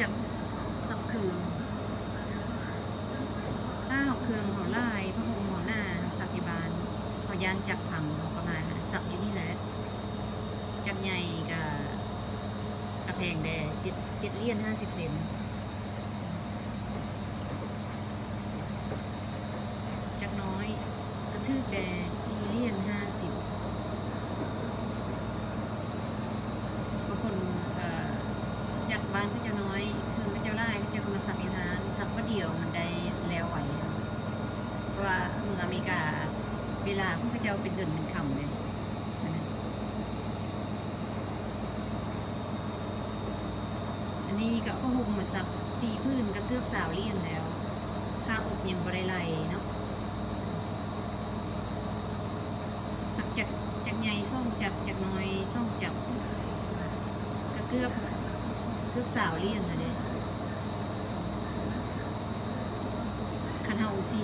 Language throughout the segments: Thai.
จากสับเครื่องถ้าวเครื่องหัวลายพระองค์หัวหน้าสักยบาลเขายานจักผังเขาประมาณสักอยู่นี่แหละจักใหญ่กับกระแพงแดงเจ็ดเจ็ดเลี่ยนห้าสิบเซนจักน้อยกระทืบแดงสี่เลี่ยนห้าสิบบางคนเอ่อจากบ้านก็จะน้อยคือก็จะไล่ก็จะมาสักอยู่นานสักว่าเดียวมันได้แล้วไหว เมืองอเมริกา เวลาพวกเขาเจ้าเป็นเดินเป็นคำเลยอันนี้ก็ข้อหุมมาสักสีพื้นก็เกือบสาวเลี่ยนแล้วค่าอบยังบริไลเนาะสักจากจากใหญ่ส่งจากจากน้อยส่องจากก็เกือบเกือบสาวเลี่ยนเลยคันเฮาซี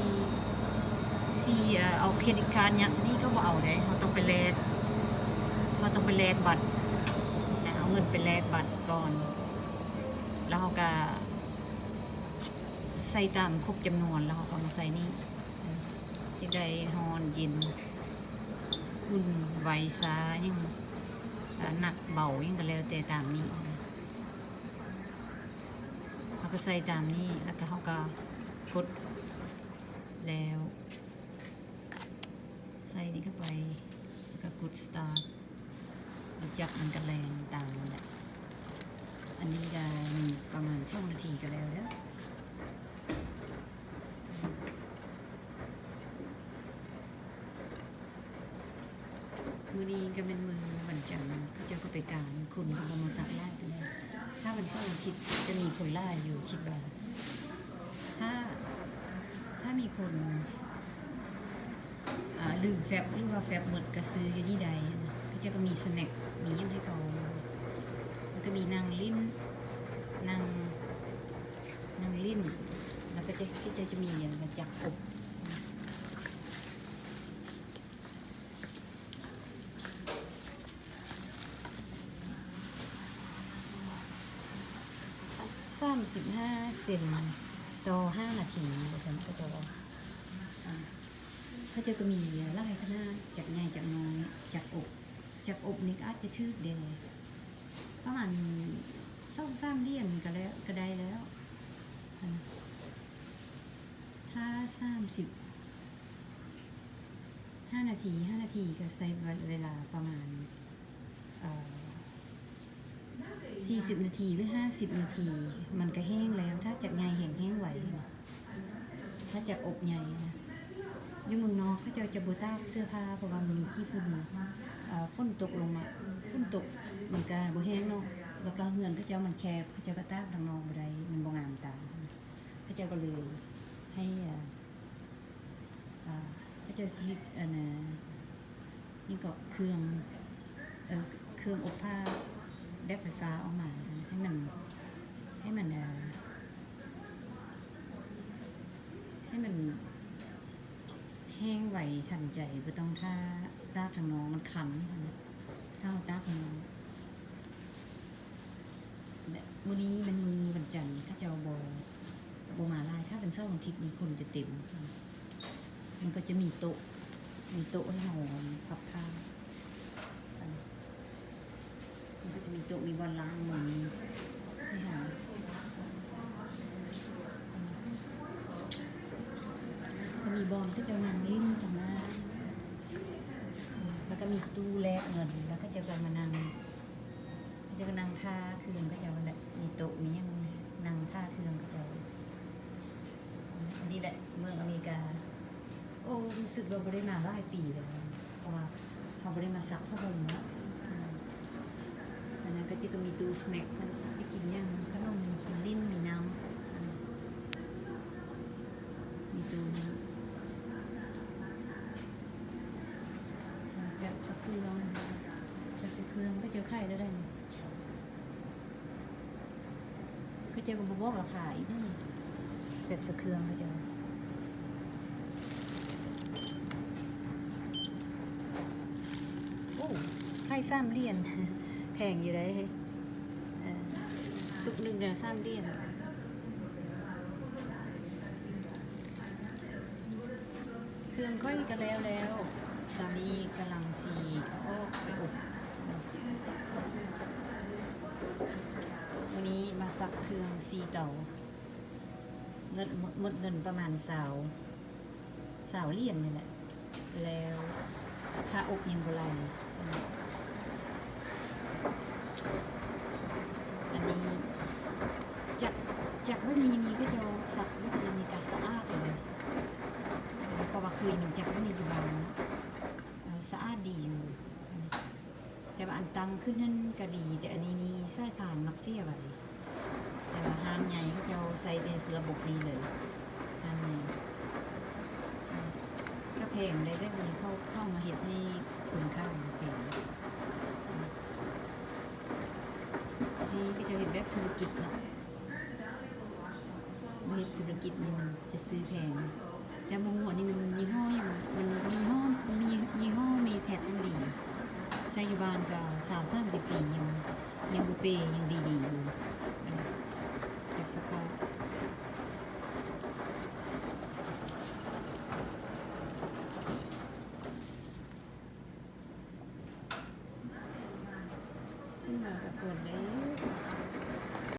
ซีเอาเครดิตการ์ดยัดนี่ก็บ่เอาได้เราต้องไปแลกเราต้องไปแลกบัตรนะเอาเงินไปแลกบัตรก่อน แล้วเราก็ใส่ตามครบจำนวนแล้วเราก็มาใส่นี่จะได้ฮอนเย็นอุ่นไหวซายังหนักเบายังก็แล้วแต่ตามนี้เราก็ใส่ตามนี้แล้วก็เขาก็กดแล้ว ส่นี่เข้าไปแล้วก็กด start จับมันกระแรงตามนั่นแหละอันนี้ได้ประมาณสองนาทีก็แล้วแล้วมือนี้ก็เป็นมือวันจันทร์เจ้าก็ไปการคุณพระมาสักไล่ไปแล้วถ้าวันเสาร์อาทิตย์จะมีคนล่าอยู่คิดว่าถ้าถ้ามีคน ลืมแฟบหรือว่าแฟบหมดก็ซื้ออยู่ที่ใดนะก็จะก็มีสแน็คมีอยังให้เขาแล้วก็มีนางลิ้นนางนางลิ้น แล้วก็จะก็จะจะมีอย่างกระจักอบสามสิบห้าเซนต่อห้านาทีเดี๋ยวฉันก็จะ เขาเจะก็มีไล่ขนาดจากใหญ่จากน้อยจากอบจากอบนี่ก็อาจจะทึกเดียวประมาณสองสามเลี่ยนก็แล้วก็ได้แล้ว ถ้าสามสิบห้านาทีห้านาทีก็ใช้เวลาประมาณสี่สิบนาทีหรือห้าสิบนาที มันก็แห้งแล้ว ถ้าจากใหญ่แห้งแห้งไหว ถ้าจากอบใหญ่นะ อยู่เมืองนอกเขาจะจะบูตากเสื้อผ้าเพราะว่ามันมีขี้ฝุ่นเอ่อฝนตกลงมาฝนตกมันก็บ่แห้งเนาะแล้วก็เฮือนเขาเจ้ามันแคบเขาเจ้าก็ตากทางนอกบ่ได้มันบ่งามตาเขาเจ้าก็เลยให้เอ่อเอ่อเขาเจ้าคิดอันน่ะนี่ก็เครื่องเอ่อเครื่องอบผ้าแบบไฟฟ้าออกมาให้มันให้มันอ่อให้มัน แห้งไหวทันใจไม่ต้องท่าตาทางน้องมันคันนะถ้าเอาตาทางน้องและมื้อนี้เป็นมือวันจันทร์ถ้าจะเอาบอบมาลายถ้าเป็นเสาร์อาทิตย์นี้คนจะเต็ม มันก็จะมีโต๊ะ มีโต๊ะให้เราพับผ้ามันก็จะมีโต๊ะมีบอลล้างมือให้หา ก็ มีบอลก็จะนั่งลิ้นทำหน้าแล้วก็มีตู้แลกเงิน แล้วก็จะก็มานั่งจะก็นั่งท่าเครื่องก็จะวันละมีโต๊ะมีหยังนั่งท่าเครื่องก็จะอันนี้แหละเมืองอเมริกา โอ้รู้สึกเราไม่ได้มาหลายปีเลยนะเพราะว่าเราไม่ได้มาซักผ้าห่มแล้วอันนั้นก็จะก็มีตู้สแน็คจะกินหยังขนมกินลิ้นมีน้ำมมีตู้ แบบ สักเคืองแบบจะเคืองก็เจอไข่ได้ได้ก็เจอกับบอกราคาอีกนี่แบบสักเคืองก็เจอโอ้ไข่สามเหรียญแพงอยู่ได้เออทุกหนึ่งเดือนสามเดือนเครื่องก้อยก็แล้วแล้ว ตอนนี้กำลังสีโอ้ไปอบวันนี้มาซักเครื่องสีเตาเงินหมดเงินประมาณสาวสาวเหรียญนี่แหละ แล้วค่าอบยังบไรอันนี้จากจากว่ามีนี้ก็จะสักวิธีในการสะอาดเลยเพราะว่าเคยมีจากว่ามีอยู่บ้าง สะอาดดีอยู่แต่ว่าอันตังขึ้นนั่นก็ดี แต่อันนี้มีสายผ่านมักเสียไว้แต่ว่าหานใหญ่เขาจะเอาใส่ในระบบนี้เลยหานใหญ่ก็เพลงได้ได้มีเข้าเข้ามาเห็ดให้คุณข้าเพงนี่ก็จะเห็นแบบธุรกิจเนาะเห็ดธุรกิจนี่มันจะซื้อแพงแต่บางหัวนี่มันยี่ห้อยังมันมีห้อมียี่ห้อมีแท็กยังดีไซยูบานกับ สาวสามสิบปียังยังบุเปยังดีดีๆอยู่จากสกอตฉันมากับคนเลย